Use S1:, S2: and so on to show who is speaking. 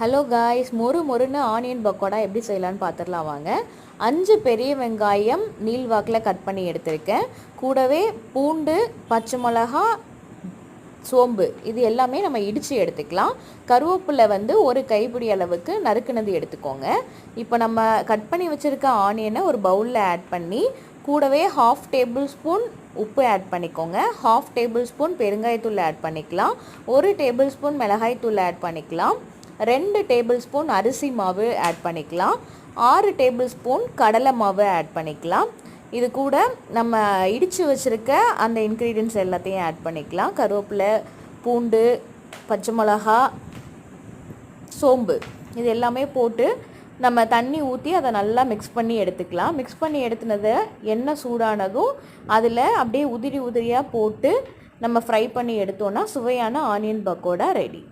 S1: Hello guys மொறு மொறுன்னு onion pakoda எப்படி செய்யலான்னு பார்த்துடலாம் வாங்க. அஞ்சு பெரிய வெங்காயம் நீள்வாக்கில் கட் பண்ணி எடுத்திருக்கேன். கூடவே பூண்டு பச்சை மிளகா சோம்பு இது எல்லாமே நம்ம இடித்து எடுத்துக்கலாம். கருவேப்பிலை வந்து ஒரு கைப்பிடி அளவுக்கு நறுக்குனது எடுத்துக்கோங்க. இப்போ நம்ம கட் பண்ணி வச்சுருக்க ஆனியனை ஒரு பவுலில் ஆட் பண்ணி கூடவே ஹாஃப் டேபிள் ஸ்பூன் உப்பு ஆட் பண்ணிக்கோங்க. ஹாஃப் டேபிள் ஸ்பூன் பெருங்காயத்தூள் ஆட் பண்ணிக்கலாம். ஒரு டேபிள் ஸ்பூன் மிளகாய்த்தூள் ஆட் பண்ணிக்கலாம். ரெண்டு டேபிள் ஸ்பூன் அரிசி மாவு ஆட் பண்ணிக்கலாம். ஆறு டேபிள் ஸ்பூன் கடலை மாவு ஆட் பண்ணிக்கலாம். இது கூட நம்ம இடித்து வச்சுருக்க அந்த இன்க்ரீடியன்ஸ் எல்லாத்தையும் ஆட் பண்ணிக்கலாம். கருவேப்பிலை பூண்டு பச்சை மிளகா சோம்பு. இது எல்லாமே போட்டு நம்ம தண்ணி ஊற்றி அதை நல்லா மிக்ஸ் பண்ணி எடுத்துக்கலாம். மிக்ஸ் பண்ணி எடுத்துனதை எண்ணெய் சூடானதும் அதில் அப்படியே உதிரி உதிரியாக போட்டு நம்ம ஃப்ரை பண்ணி எடுத்தோன்னா சுவையான ஆனியன் பக்கோடா ரெடி